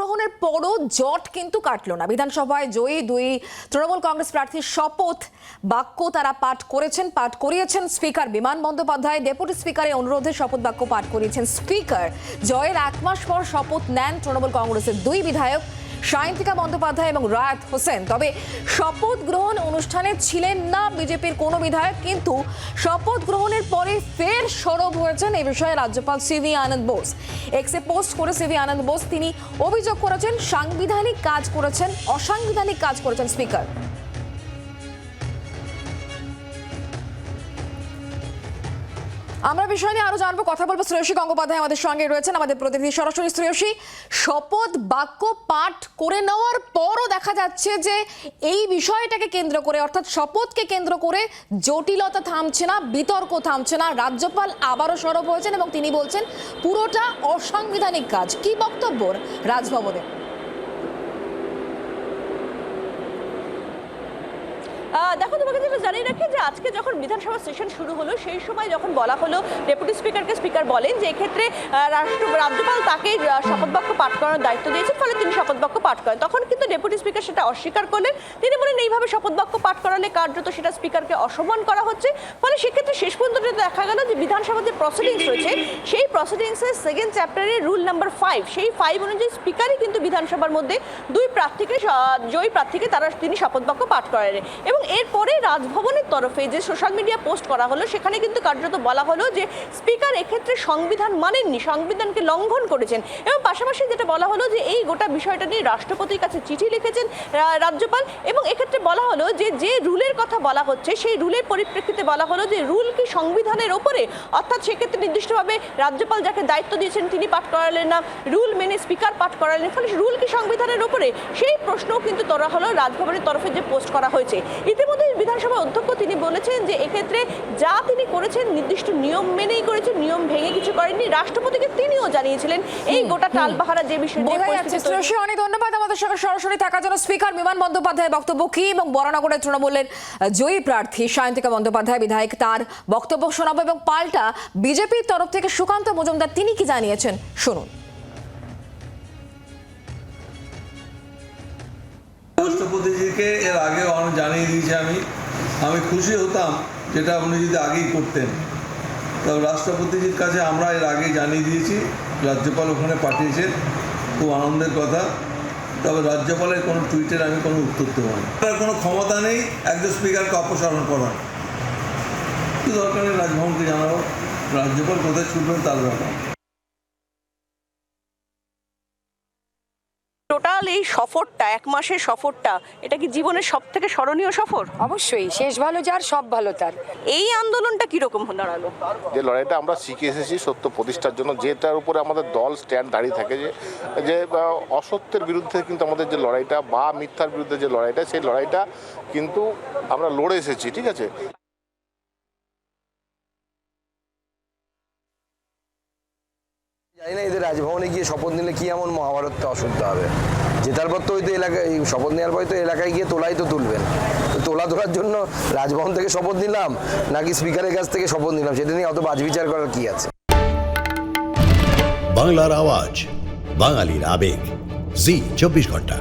গ্রহণের পরও জট কিন্তু কাটলো না। বিধানসভায় জয়ী দুই তৃণমূল কংগ্রেস প্রার্থীর শপথ বাক্য তারা পাঠ করেছেন, পাঠ করিয়েছেন স্পিকার বিমান বন্দ্যোপাধ্যায়। ডেপুটি স্পিকারের অনুরোধে শপথ বাক্য পাঠ করিয়েছেন স্পিকার। জয়ের এক মাস পর শপথ নেন তৃণমূল কংগ্রেসের দুই বিধায়ক। সায়ন্তিকা বন্দ্যোপাধ্যায় এবং রায়াত হোসেন। তবে শপথ গ্রহণ অনুষ্ঠানে ছিলেন না বিজেপির কোনো বিধায়ক, কিন্তু শপথ গ্রহণের পরে ফের সরব হয়েছেন এ বিষয়ে রাজ্যপাল সিভি আনন্দ বোস। এক্সে পোস্ট করে সিভি আনন্দ বোস তিনি অভিযোগ করেছেন, সাংবিধানিক কাজ করেছেন, অসাংবিধানিক কাজ করেছেন স্পিকার। আমরা বিষয় নিয়ে আরও জানব, কথা বলব শ্রেয়সী গঙ্গোপাধ্যায় আমাদের সঙ্গে রয়েছেন, আমাদের প্রতিনিধি। সরাসরি শ্রেয়সী, শপথ বাক্য পাঠ করে নেওয়ার পরও দেখা যাচ্ছে যে এই বিষয়টাকে কেন্দ্র করে, অর্থাৎ শপথকে কেন্দ্র করে জটিলতা থামছে না, বিতর্ক থামছে না। রাজ্যপাল আবারও সরব হয়েছেন এবং তিনি বলছেন, পুরোটা অসাংবিধানিক কাজ। কি বক্তব্য রাজভবনে? দেখো তোমাকে যেটা জানিয়ে রাখি যে আজকে যখন বিধানসভা সেশন শুরু হলো সেই সময় যখন বলা হলো ডেপুটি স্পিকারকে স্পিকার বলেন যে এক্ষেত্রে রাষ্ট্র রাজ্যপাল তাকে আহ, শপথ বাক্য পাঠ করার দায়িত্ব দিয়েছেন ফলে তিনি শপথ বাক্য পাঠ করেন। তখন কিন্তু ডেপুটি স্পিকার সেটা অস্বীকার করলেন। তিনি বলেন এইভাবে শপথ বাক্য পাঠ করালে কার্যত সেটা স্পিকারকে অসম্মান করা হচ্ছে। ফলে সেক্ষেত্রে শেষ পর্যন্ত দেখা গেল যে বিধানসভার যে প্রসিডিংস রয়েছে সেই প্রসিডিংসের সেকেন্ড চ্যাপ্টারের রুল নাম্বার ফাইভ সেই ফাইভ অনুযায়ী স্পিকারই কিন্তু বিধানসভার মধ্যে দুই প্রার্থীকে জয়ী প্রার্থীকে তারা তিনি শপথ বাক্য পাঠ করেন। এবং এরপরে রাজভবনের তরফে যে সোশ্যাল মিডিয়া পোস্ট করা হলো, সেখানে কিন্তু কার্যত বলা হলো যে স্পিকার এক্ষেত্রে সংবিধান মানেননি, সংবিধানকে লঙ্ঘন করেছেন। এবং পাশাপাশি যেটা বলা হলো যে এই গোটা বিষয়টা নিয়ে রাষ্ট্রপতির কাছে চিঠি লিখেছেন রাজ্যপাল। এবং এক্ষেত্রে বলা হলো যে যে রুলের কথা বলা হচ্ছে, সেই রুলের পরিপ্রেক্ষিতে বলা হলো যে রুল কি সংবিধানের ওপরে? অর্থাৎ সেক্ষেত্রে নির্দিষ্টভাবে রাজ্যপাল যাকে দায়িত্ব দিয়েছেন তিনি পাঠ করালেন না, রুল মেনে স্পিকার পাঠ করালেন ফলে রুল কি সংবিধানের ওপরে? সেই প্রশ্নও কিন্তু তোলা হলো রাজভবনের তরফে যে পোস্ট করা হয়েছে। ইতিমধ্যে বিধানসভা অধ্যক্ষ তিনি বলেছেন যে এক্ষেত্রে যা তিনি করেছেন নির্দিষ্ট নিয়ম মেনেই করেছেন নিয়ম ভেঙে কিছু করেননি। রাষ্ট্রপতিকে তিনিও জানিয়েছিলেন এই গোটা টালবাহারা যে বিষয় নিয়ে যাচ্ছে পরিস্থিতি তৈরি- শ্রেয়সী অনেক ধন্যবাদ আমাদের সঙ্গে সরাসরি। থাকার জন্য স্পিকার বিমান বন্দ্যোপাধ্যায়ের বক্তব্য কি এবং বরানগরের তৃণমূলের জয়ী প্রার্থী সায়ন্তিকা বন্দ্যোপাধ্যায় বিধায়ক তার বক্তব্য শোনাবো এবং পাল্টা বিজেপির তরফ থেকে সুকান্ত মজুমদার তিনি কি জানিয়েছেন? শুনুন। রাষ্ট্রপতিজিকে এর আগে অনেক জানিয়ে দিয়েছি আমি আমি খুশি হতাম যেটা উনি যদি আগেই করতেন। তবে রাষ্ট্রপতিজির কাছে আমরা এর আগে জানিয়ে দিয়েছি, রাজ্যপাল ওখানে পাঠিয়েছেন, খুব আনন্দের কথা। তবে রাজ্যপালের কোনো টুইটের আমি কোনো উত্তর দেবো না। তার কোনো ক্ষমতা নেই, একজন স্পিকারকে অপসারণ করার। কি দরকার নেই রাজভবনকে জানাব, রাজ্যপাল কোথায় ছুটবেন তার ব্যাপার। টোটাল এই সফরটা এক মাসের সফরটা এটা কি জীবনের সব থেকে স্মরণীয় সফর? অবশ্যই শেষ ভালো যার সব ভালো তার। এই আন্দোলনটা কীরকম দাঁড়াল। যে লড়াইটা আমরা শিখে এসেছি সত্য প্রতিষ্ঠার জন্য যেটার উপরে আমাদের দল স্ট্যান্ড দাঁড়িয়ে থাকে যে যে অসত্যের বিরুদ্ধে কিন্তু আমাদের যে লড়াইটা বা মিথ্যার বিরুদ্ধে যে লড়াইটা সেই লড়াইটা কিন্তু আমরা লড়ে এসেছি ঠিক আছে? জানি না এদের রাজভবনে গিয়ে শপথ নিলে কি এমন মহাভারতটা অশুদ্ধ হবে? জেতার পর তো ওই তো এলাকায় শপথ নেওয়ার পর তো এলাকায় গিয়ে তোলাই তো তুলবেন। তোলা তোলার জন্য রাজভবন থেকে শপথ নিলাম, নাকি স্পিকারের কাছ থেকে শপথ নিলাম? সেটা নিয়ে অত বাজবিচার করার কি আছে? বাংলার আওয়াজ, বাঙালির আবেগ। জি, চব্বিশ ঘণ্টা।